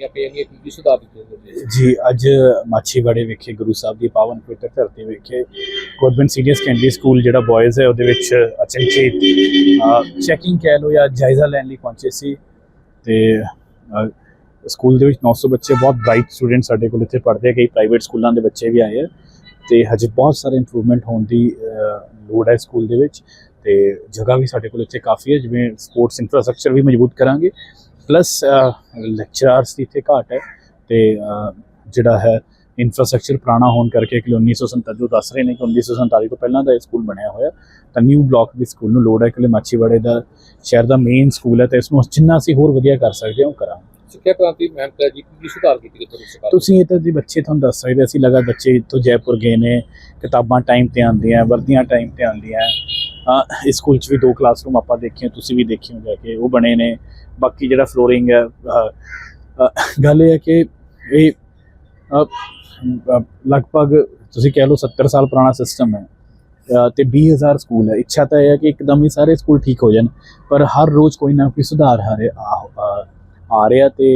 ਕਮੀਆਂ ਪਈਆਂ ਨੇ ਕੀ ਸੁਧਾਰ ਦਿੱਤੇ ਜੀ, ਅੱਜ ਮਾਛੀਵਾੜੇ ਵਿਖੇ ਗੁਰੂ ਸਾਹਿਬ ਦੀ ਪਾਵਨ ਪਵਿੱਤਰ ਧਰਤੀ ਵਿਖੇ ਗਵਰਨਮੈਂਟ ਸੀਨੀਅਰ ਸੈਕੰਡਰੀ ਸਕੂਲ ਜਿਹੜਾ ਬॉयਜ਼ ਹੈ, ਉਹਦੇ ਵਿੱਚ ਅਚਨਚੇਤ ਚੈਕਿੰਗ ਕਹਿ ਲਓ ਜਾਂ ਜਾਇਜ਼ਾ ਲੈਣ ਲਈ ਪਹੁੰਚੇ ਸੀ ਤੇ ਸਕੂਲ ਦੇ ਵਿੱਚ 900 ਬੱਚੇ, ਬਹੁਤ ਬ੍ਰਾਈਟ ਸਟੂਡੈਂਟ ਸਾਡੇ ਕੋਲ ਇੱਥੇ ਪੜ੍ਹਦੇ ਆ, ਕਈ ਪ੍ਰਾਈਵੇਟ ਸਕੂਲਾਂ ਦੇ ਬੱਚੇ ਵੀ ਆਏ ਆ ਤੇ ਹਜੇ ਬਹੁਤ ਸਾਰੇ ਇੰਪਰੂਵਮੈਂਟ ਹੋਣ ਦੀ ਲੋੜ ਹੈ ਸਕੂਲ ਦੇ ਵਿੱਚ ਤੇ ਜਗ੍ਹਾ ਵੀ ਸਾਡੇ ਕੋਲ ਇੱਥੇ ਕਾਫੀ ਹੈ, ਜਿਵੇਂ ਸਪੋਰਟਸ ਇਨਫਰਾਸਟ੍ਰਕਚਰ ਵੀ ਮਜ਼ਬੂਤ ਕਰਾਂਗੇ। ਪਲੱਸ ਲੈਕਚਰਰਸ ਦੀ ਇੱਥੇ ਘਾਟ ਹੈ ਤੇ ਅ, ਜਿਹੜਾ ਹੈ ਇਨਫਰਾਸਟ੍ਰਕਚਰ ਪੁਰਾਣਾ ਹੋਣ ਕਰਕੇ ਕਿ 1947 ਜੋ ਦੱਸ ਰਹੇ ਨੇ ਕਿ 1947 ਤੋਂ ਪਹਿਲਾਂ ਦਾ ਇਹ ਸਕੂਲ ਬਣਿਆ ਹੋਇਆ ਤਾਂ ਨਿਊ ਬਲਾਕ ਵੀ ਸਕੂਲ ਨੂੰ ਲੋੜ ਹੈ ਕਿ ਮਾਛੀਵਾੜੇ ਦਾ ਸ਼ਹਿਰ ਦਾ ਮੇਨ ਸਕੂਲ ਹੈ ਤੇ ਇਸ ਨੂੰ ਜਿੰਨਾ ਅਸੀਂ ਹੋਰ ਵਧੀਆ ਕਰ ਸਕਦੇ ਹਾਂ ਉਹ ਕਰਾਂਗੇ। ਸਿੱਖਿਆ ਕ੍ਰਾਂਤੀ ਮਹਿਮ ਤਹਿਤ ਜੀ ਕੀ ਸੁਧਾਰ ਕੀਤੇ ਸਰਕਾਰ? ਤੁਸੀਂ ਇਹ ਤਾਂ ਜੀ ਬੱਚੇ ਤੁਹਾਨੂੰ ਦੱਸ ਸਕਦੇ ਅਸੀਂ ਲਗਾ ਬੱਚੇ ਇੱਥੋਂ ਜੈਪੁਰ ਗਏ ਨੇ ਕਿਤਾਬਾਂ ਟਾਈਮ ਤੇ ਆਉਂਦੀਆਂ ਵਰਦੀਆਂ ਟਾਈਮ ਤੇ ਆਉਂਦੀਆਂ ਇਸ ਸਕੂਲ 'ਚ ਵੀ ਦੋ ਕਲਾਸਰੂਮ ਆਪਾਂ ਦੇਖੇ ਤੁਸੀਂ ਵੀ ਦੇਖੇ ਹੋ ਜਾ ਕੇ ਉਹ ਬਣੇ ਨੇ। ਬਾਕੀ ਜਿਹੜਾ ਫਲੋਰਿੰਗ ਹੈ ਗੱਲ ਇਹ ਹੈ ਕਿ ਇਹ ਲਗਭਗ ਤੁਸੀਂ ਕਹਿ ਲਓ 70 ਸਾਲ ਪੁਰਾਣਾ ਸਿਸਟਮ ਹੈ ਅਹ, ਤੇ 20000 ਸਕੂਲ ਹੈ। ਇੱਛਾ ਤਾਂ ਇਹ ਹੈ ਕਿ ਇੱਕਦਮ ਹੀ ਸਾਰੇ ਸਕੂਲ ਠੀਕ ਹੋ ਜਾਣ ਪਰ ਹਰ ਰੋਜ਼ ਕੋਈ ਨਾ ਕੋਈ ਸੁਧਾਰ ਆ ਰਿਹਾ ਆ- ਰਿਹਾ ਤੇ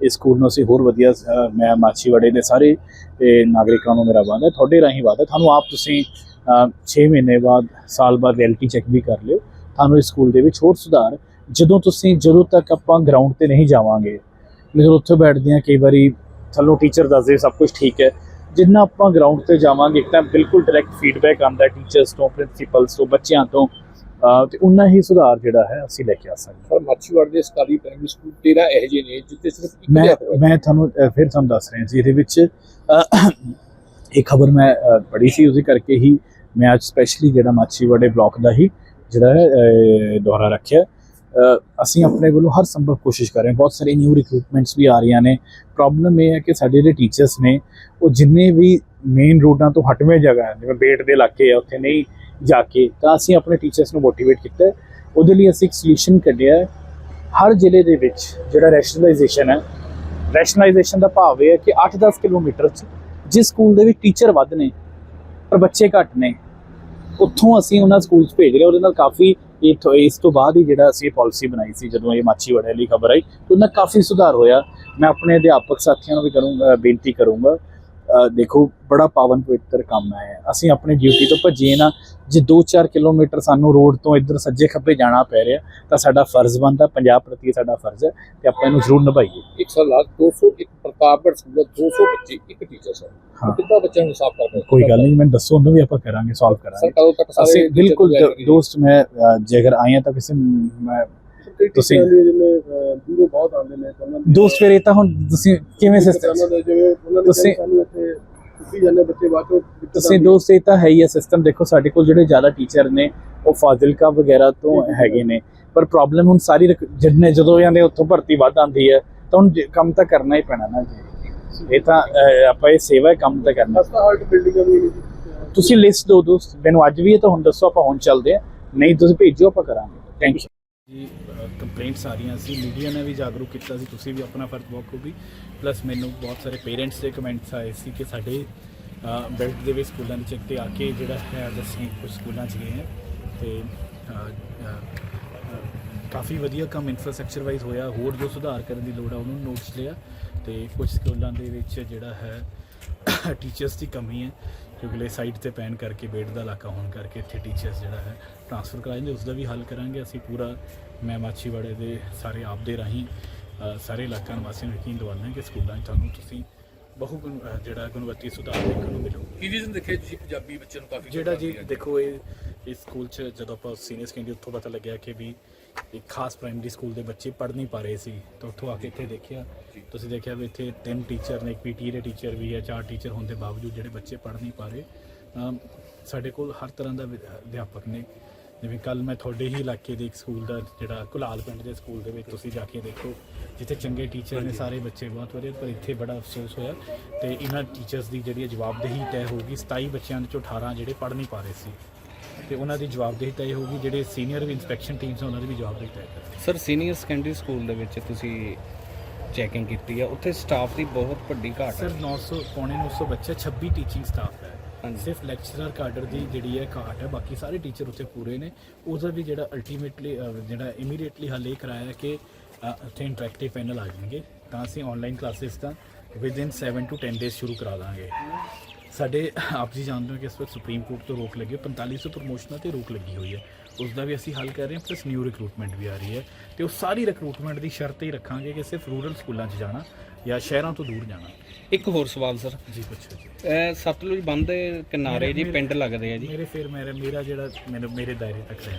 ਇਸ ਸਕੂਲ ਨੂੰ ਅਸੀਂ ਹੋਰ ਵਧੀਆ ਮੈਂ ਮਾਛੀਵਾੜੇ ਦੇ ਸਾਰੇ ਤੇ ਨਾਗਰਿਕਾਂ ਨੂੰ ਮੇਰਾ ਵਾਅਦਾ ਹੈ, ਤੁਹਾਡੇ ਰਾਹੀਂ ਵਾਅਦਾ ਤੁਹਾਨੂੰ ਆਪ ਤੁਸੀਂ 6 ਮਹੀਨੇ ਬਾਅਦ ਸਾਲ ਬਾਅਦ ਰਿਐਲਿਟੀ ਚੈੱਕ ਵੀ ਕਰ ਲਿਓ। ਤੁਹਾਨੂੰ ਇਸ ਸਕੂਲ ਦੇ ਵਿੱਚ ਹੋਰ ਸੁਧਾਰ ਜਦੋਂ ਤੁਸੀਂ ਜਦੋਂ ਤੱਕ ਆਪਾਂ ਗਰਾਊਂਡ ਤੇ ਨਹੀਂ ਜਾਵਾਂਗੇ ਲੇਕਿਨ ਉੱਥੇ ਬੈਠਦੇ ਹਾਂ ਕਈ ਵਾਰੀ ਥੱਲੋਂ ਟੀਚਰ ਦੱਸਦੇ ਸਭ ਕੁਝ ਠੀਕ ਹੈ। ਜਿੰਨਾ ਆਪਾਂ ਗਰਾਊਂਡ ਤੇ ਜਾਵਾਂਗੇ ਇੱਕ ਤਾਂ ਬਿਲਕੁਲ ਡਾਇਰੈਕਟ ਫੀਡਬੈਕ ਆਉਂਦਾ ਟੀਚਰਸ ਤੋਂ ਪ੍ਰਿੰਸੀਪਲਸ ਤੋਂ ਬੱਚਿਆਂ ਤੋਂ ਤੇ ਉਨਾ ਹੀ ਸੁਧਾਰ ਜਿਹੜਾ ਹੈ ਅਸੀਂ ਲੈ ਕੇ ਆ ਸਕਦੇ ਹਾਂ। ਪਰ ਮਾਛੀਵਾੜ ਦੇ ਸਰਕਾਰੀ ਪ੍ਰਾਇਮਰੀ ਸਕੂਲ 13 ਇਹੋ ਜਿਹੇ ਨੇ ਜਿੱਥੇ ਸਿਰਫ ਇੱਕ ਮੈਂ। ਮੈਂ ਤੁਹਾਨੂੰ ਫਿਰ ਤੁਹਾਨੂੰ ਦੱਸ ਰਿਹਾ ਜੀ ਇਹਦੇ ਵਿੱਚ ਇਹ ਖਬਰ ਮੈਂ ਪੜ੍ਹੀ ਸੀ ਉਸੇ ਕਰਕੇ ਹੀ ਮੈਂ ਅੱਜ ਸਪੈਸ਼ਲੀ ਜਿਹੜਾ ਮਾਛੀਵਾੜੇ ਬਲਾਕ ਦਾ ਹੀ ਜਿਹੜਾ ਹੈ ਦੌਰਾ ਰੱਖਿਆ। ਅਸੀਂ ਆਪਣੇ ਵੱਲੋਂ ਹਰ ਸੰਭਵ ਕੋਸ਼ਿਸ਼ ਕਰ ਰਹੇ ਹਾਂ। ਬਹੁਤ ਸਾਰੇ ਨਿਊ ਰਿਕਰੂਟਮੈਂਟਸ ਵੀ ਆ ਰਹੀਆਂ ਨੇ। ਪ੍ਰੋਬਲਮ ਇਹ ਹੈ ਕਿ ਸਾਡੇ ਜਿਹੜੇ ਟੀਚਰਸ ਨੇ, ਉਹ ਜਿੰਨੇ ਵੀ ਮੇਨ ਰੋਡਾਂ ਤੋਂ ਹਟਵੇਂ ਜਗ੍ਹਾ ਜਿਵੇਂ ਬੇਟ ਦੇ ਇਲਾਕੇ ਆ, ਉੱਥੇ ਨਹੀਂ ਜਾ ਕੇ, ਤਾਂ ਅਸੀਂ ਆਪਣੇ ਟੀਚਰਸ ਨੂੰ ਮੋਟੀਵੇਟ ਕੀਤਾ ਉਹਦੇ ਲਈ ਅਸੀਂ ਇੱਕ ਸੋਲੂਸ਼ਨ ਕੱਢਿਆ ਹਰ ਜ਼ਿਲ੍ਹੇ ਦੇ ਵਿੱਚ ਜਿਹੜਾ ਰੈਸ਼ਨਲਾਈਜੇਸ਼ਨ ਹੈ ਰੈਸ਼ਨਲਾਈਜੇਸ਼ਨ ਦਾ ਭਾਵ ਇਹ ਹੈ ਕਿ 8-10 ਕਿਲੋਮੀਟਰ ਚ ਜਿਸ ਸਕੂਲ ਦੇ ਵਿੱਚ ਟੀਚਰ ਵੱਧ ਨੇ, ਪਰ ਬੱਚੇ ਘੱਟ ਨੇ ਉੱਥੋਂ ਅਸੀਂ ਉਹਨਾਂ ਸਕੂਲ 'ਚ ਭੇਜ ਰਹੇ ਉਹਦੇ ਨਾਲ ਕਾਫੀ ਇਸ ਤੋਂ ਬਾਅਦ ਹੀ ਜਿਹੜਾ ਅਸੀਂ ਪਾਲਿਸੀ ਬਣਾਈ ਸੀ, ਜਦੋਂ ਇਹ ਮਾਛੀਵਾੜੇ ਲਈ ਖਬਰ ਆਈ, ਤੇ ਉਹਨਾਂ ਕਾਫੀ ਸੁਧਾਰ ਹੋਇਆ। ਮੈਂ ਆਪਣੇ ਅਧਿਆਪਕ ਸਾਥੀਆਂ ਨੂੰ ਵੀ ਕਰੂੰਗਾ ਬੇਨਤੀ ਕਰੂੰਗਾ ਦੇਖੋ ਬੜਾ ਪਾਵਨ ਪਵਿੱਤਰ ਕੰਮ ਹੈ ਅਸੀਂ ਆਪਣੀ ਡਿਊਟੀ ਤੋਂ ਭੱਜੇ ਨਾ ਜੇ 2-4 ਕਿਲੋਮੀਟਰ ਸਾਨੂੰ ਰੋਡ ਤੋਂ ਇੱਧਰ ਸੱਜੇ ਖੱਬੇ ਜਾਣਾ ਪੈ ਰਿਹਾ ਤਾਂ ਸਾਡਾ ਫਰਜ਼ ਬਣਦਾ ਪੰਜਾਬ ਪ੍ਰਤੀ ਸਾਡਾ ਫਰਜ਼ ਹੈ ਤੇ ਆਪਾਂ ਇਹਨੂੰ ਜ਼ਰੂਰ ਨਿਭਾਈਏ ਇੱਕ ਸਾਲ ਬਾਅਦ 201 ਪ੍ਰਤਾਪਗੜ੍ਹ ਸਕੂਲ ਦਾ 200 ਬੱਚੇ ਇੱਕ ਟੀਚਰ ਹਾਂ। ਕਿੰਨਾ ਬੱਚਿਆਂ ਨੂੰ ਸਾਫ਼ ਕਰਨਾ ਕੋਈ ਗੱਲ ਨਹੀਂ ਮੈਨੂੰ ਦੱਸੋ ਉਹਨੂੰ ਵੀ ਆਪਾਂ ਕਰਾਂਗੇ ਸੋਲਵ ਕਰਾਂਗੇ ਸਰ ਸਾਰੇ ਅਸੀਂ ਬਿਲਕੁਲ? ਦੋਸਤ ਮੈਂ ਅ, ਜੇ ਅਗਰ ਆਏ ਹਾਂ ਤਾਂ ਕਿਸੇ ਮੈਂ ਤੁਸੀਂ- ਦੀ ਜਿਵੇਂ ਦੂਰੋਂ ਬਹੁਤ ਆਉਂਦੇ ਨੇ ਉਹਨਾਂ ਦੀ ਦੋਸਤ ਫਿਰ ਇਹ ਤਾਂ ਹੁਣ ਤੁਸੀਂ ਕਿਵੇਂ ਸਿਸਟਮ ਉਹਨਾਂ ਦੇ ਜਿਵੇਂ ਉਹਨਾਂ ਨੇ ਤੁਸੀਂ- ਸਾਨੂੰ ਇੱਥੇ ਤੁਸੀਂ ਜਾਂਦੇ ਬੱਚੇ ਬਾਅਦ ਚੋਂ ਤੁਸੀਂ। ਦੋਸਤ ਇਹ ਤਾਂ ਹੈ ਹੀ ਹੈ ਸਿਸਟਮ ਦੇਖੋ ਸਾਡੇ ਕੋਲ ਜਿਹੜੇ ਜ਼ਿਆਦਾ ਟੀਚਰ ਨੇ ਉਹ ਫਾਜ਼ਿਲਕਾ ਵਗੈਰਾ ਤੋਂ ਹੈਗੇ ਨੇ। ਪਰ ਪ੍ਰੋਬਲਮ ਹੁਣ ਸਾਰੀ ਜਿੰਨੇ ਜਦੋਂ ਜਾਂਦੇ ਉੱਥੋਂ ਭਰਤੀ ਵੱਧ ਆਉਂਦੀ ਹੈ ਤਾਂ ਹੁਣ ਕੰਮ ਤਾਂ ਕਰਨਾ ਹੀ ਪੈਣਾ ਨਾ ਜੀ। ਇਹ ਤਾਂ ਆਪਾਂ ਇਹ ਸੇਵਾ ਹੈ ਕੰਮ ਤਾਂ ਕਰਨਾ। ਤੁਸੀਂ ਲਿਸਟ ਦਿਓ ਦੋਸਤ ਮੈਨੂੰ ਅੱਜ ਵੀ ਇਹ ਤਾਂ ਹੁਣ ਦੱਸੋ ਆਪਾਂ ਹੁਣ ਚੱਲਦੇ ਆ ਨਹੀਂ ਤੁਸੀਂ ਭੇਜੋ ਆਪਾਂ ਕਰਾਂਗੇ। ਥੈਂਕ ਯੂ ਜੀ ਕੰਪਲੇਂਟਸ ਆ ਰਹੀਆਂ ਸੀ। ਮੀਡੀਆ ਨੇ ਵੀ ਜਾਗਰੂਕ ਕੀਤਾ ਸੀ। ਤੁਸੀਂ ਵੀ ਆਪਣਾ ਫਰਜ਼ ਬਖੂਬੀ ਪਲੱਸ ਮੈਨੂੰ ਬਹੁਤ ਸਾਰੇ ਪੇਰੈਂਟਸ ਦੇ ਕਮੈਂਟਸ ਆਏ ਸੀ ਕਿ ਸਾਡੇ ਬੈਲਟ ਦੇ ਵਿੱਚ ਸਕੂਲਾਂ ਦੇ ਚੈੱਕ ਤੇ ਆ ਕੇ ਜਿਹੜਾ ਹੈ ਅੱਜ ਅਸੀਂ ਕੁਝ ਸਕੂਲਾਂ 'ਚ ਗਏ ਹਾਂ। ਤੇ ਕਾਫੀ ਵਧੀਆ ਕੰਮ ਇਨਫਰਾਸਟ੍ਰਕਚਰ ਵਾਈਜ਼ ਹੋਇਆ। ਹੋਰ ਜੋ ਸੁਧਾਰ ਕਰਨ ਦੀ ਲੋੜ ਆ, ਉਹਨੂੰ ਨੋਟਸ ਲਿਆ। ਤੇ ਕੁਝ ਸਕੂਲਾਂ ਦੇ ਵਿੱਚ ਜਿਹੜਾ ਹੈ ਟੀਚਰਸ ਦੀ ਕਮੀ ਹੈ। ਕਿਉਂਕਿ ਲੈ ਸਾਈਡ ਤੇ ਪੈਣ ਕਰਕੇ ਬੇਟ ਦਾ ਇਲਾਕਾ ਹੋਣ ਕਰਕੇ ਇੱਥੇ ਟੀਚਰਸ ਜਿਹੜਾ ਹੈ ਟ੍ਰਾਂਸਫਰ ਕਰਾਏਂਗੇ ਉਸ ਦਾ ਵੀ ਹੱਲ ਕਰਾਂਗੇ। ਅਸੀਂ ਪੂਰਾ ਮੈਂ ਮਾਛੀਵਾੜੇ ਦੇ ਸਾਰੇ ਆਪ ਦੇ ਰਾਹੀਂ ਸਾਰੇ ਇਲਾਕਿਆਂ ਨਿਵਾਸੀਆਂ ਨੂੰ ਯਕੀਨ ਦਿਵਾਉਂਦਾ ਕਿ ਸਕੂਲਾਂ 'ਚ ਤੁਹਾਨੂੰ ਤੁਸੀਂ ਬਹੁ ਗੁਣ- ਜਿਹੜਾ ਗੁਣਵੱਤੀ ਸੁਧਾਰ ਦੇਖਣ ਨੂੰ ਮਿਲੂ ਕੀ ਰੀਜ਼ਨ ਦੇਖੇ ਤੁਸੀਂ ਪੰਜਾਬੀ ਬੱਚੇ ਨੂੰ ਕਾਫੀ ਜਿਹੜਾ ਜੀ ਦੇਖੋ ਇਹ ਇਸ ਸਕੂਲ 'ਚ ਜਦੋਂ ਆਪਾਂ ਸੀਨੀਅਰ ਸੈਕੰਡਰੀ ਉੱਥੋਂ ਪਤਾ ਲੱਗਿਆ ਕਿ ਵੀ ਇੱਕ ਖਾਸ ਪ੍ਰਾਇਮਰੀ ਸਕੂਲ ਦੇ ਬੱਚੇ ਪੜ੍ਹ ਨਹੀਂ ਪਾ ਰਹੇ ਸੀ ਤਾਂ ਉੱਥੋਂ ਆ ਕੇ ਇੱਥੇ ਦੇਖਿਆ। ਤੁਸੀਂ ਦੇਖਿਆ ਵੀ ਇੱਥੇ ਤਿੰਨ ਟੀਚਰ ਨੇ ਇੱਕ ਪੀਟੀ ਦੇ ਟੀਚਰ ਵੀ ਹੈ ਚਾਰ ਟੀਚਰ ਹੋਣ ਦੇ ਬਾਵਜੂਦ ਜਿਹੜੇ ਬੱਚੇ ਪੜ੍ਹ ਨਹੀਂ ਪਾ ਰਹੇ। ਸਾਡੇ ਕੋਲ ਹਰ ਤਰ੍ਹਾਂ ਦਾ ਵਿਦ- ਅਧਿਆਪਕ ਨੇ। ਜਿਵੇਂ ਕੱਲ ਮੈਂ ਤੁਹਾਡੇ ਹੀ ਇਲਾਕੇ ਦੇ ਇੱਕ ਸਕੂਲ ਦਾ ਜਿਹੜਾ ਕੁਲਾਲ ਪਿੰਡ ਦੇ ਸਕੂਲ ਦੇ ਵਿੱਚ ਤੁਸੀਂ ਜਾ ਕੇ ਦੇਖੋ ਜਿੱਥੇ ਚੰਗੇ ਟੀਚਰ ਨੇ ਸਾਰੇ ਬੱਚੇ ਬਹੁਤ ਵਧੀਆ ਪਰ ਇੱਥੇ ਬੜਾ ਅਫਸੋਸ ਹੋਇਆ ਤੇ ਇਹਨਾਂ ਟੀਚਰਸ ਦੀ ਜਿਹੜੀ ਜਵਾਬਦੇਹੀ ਤੈਅ ਹੋਊਗੀ 27 ਬੱਚਿਆਂ ਚੋਂ 18 ਜਿਹੜੇ ਪੜ੍ਹ ਨਹੀਂ ਪਾ ਰਹੇ ਸੀ। ਤੇ ਉਹਨਾਂ ਦੀ ਜਵਾਬਦੇਹੀ ਤੈਅ ਹੋਊਗੀ ਜਿਹੜੇ ਸੀਨੀਅਰ ਵੀ ਇਨਸਪੈਕਸ਼ਨ ਟੀਮਸ ਉਹਨਾਂ ਦੀ ਵੀ ਜਵਾਬਦੇਹੀ ਤੈਅ ਕਰਨਗੇ ਸਰ ਸੀਨੀਅਰ ਸੈਕੰਡਰੀ ਸਕੂਲ ਦੇ ਵਿੱਚ ਤੁਸੀਂ ਚੈਕਿੰਗ ਕੀਤੀ ਆ ਉੱਥੇ ਸਟਾਫ ਦੀ ਬਹੁਤ ਵੱਡੀ ਘਾਟ ਸਰ ਹੈ 900 ਪੌਣੇ 900 ਬੱਚੇ 26 ਟੀਚਿੰਗ ਸਟਾਫ ਹੈ। ਸਿਰਫ ਲੈਕਚਰਰ ਕਾਡਰ ਦੀ ਜਿਹੜੀ ਹੈ ਘਾਟ ਹੈ, ਬਾਕੀ ਸਾਰੇ ਟੀਚਰ ਉੱਥੇ ਪੂਰੇ ਨੇ। ਉਹਦਾ ਵੀ ਜਿਹੜਾ ਅਲਟੀਮੇਟਲੀ ਜਿਹੜਾ ਇਮੀਡੀਏਟਲੀ ਹੱਲ ਇਹ ਕਰਾਇਆ ਕਿ ਉੱਥੇ ਇੰਟਰੈਕਟਿਵ ਪੈਨਲ ਆ ਜਾਣਗੇ। ਤਾਂ ਅਸੀਂ ਆਨਲਾਈਨ ਕਲਾਸਿਸ ਤਾਂ ਵਿਦਿਨ 7 ਟੂ 10 ਡੇਜ਼ ਸ਼ੁਰੂ ਕਰਾ ਦਾਂਗੇ। ਸਾਡੇ, ਆਪ ਜੀ ਜਾਣਦੇ ਹੋ ਕਿ ਇਸ ਵਕਤ ਸੁਪਰੀਮ ਕੋਰਟ ਤੋਂ ਰੋਕ ਲੱਗੀ ਹੈ 4500 ਪ੍ਰਮੋਸ਼ਨਾਂ ਤੇ ਰੋਕ ਲੱਗੀ ਹੋਈ ਹੈ। ਉਸ ਦਾ ਵੀ ਅਸੀਂ ਹੱਲ ਕਰ ਰਹੇ ਹਾਂ ਪਲੱਸ ਨਿਊ ਰਿਕਰੂਟਮੈਂਟ ਵੀ ਆ ਰਹੀ ਹੈ ਤੇ ਉਹ ਸਾਰੀ ਰਿਕਰੂਟਮੈਂਟ ਦੀ ਸ਼ਰਤ ਹੀ ਰੱਖਾਂਗੇ ਕਿ ਸਿਰਫ ਰੂਰਲ ਸਕੂਲਾਂ 'ਚ ਜਾਣਾ ਜਾਂ ਸ਼ਹਿਰਾਂ ਤੋਂ ਦੂਰ ਜਾਣਾ। ਇੱਕ ਹੋਰ ਸਵਾਲ ਸਰ ਜੀ ਪੁੱਛੋ ਜੀ। ਇਹ ਸਤਲੁਜ ਬੰਦ ਦੇ ਕਿਨਾਰੇ ਜੀ ਪਿੰਡ ਲੱਗਦੇ ਆ ਜੀ। ਮੇਰੇ ਫਿਰ ਮੇਰੇ ਮੇਰਾ ਜਿਹੜਾ ਮੇਰੇ ਮੇਰੇ ਦਾਇਰੇ ਤੱਕ ਰਹਿ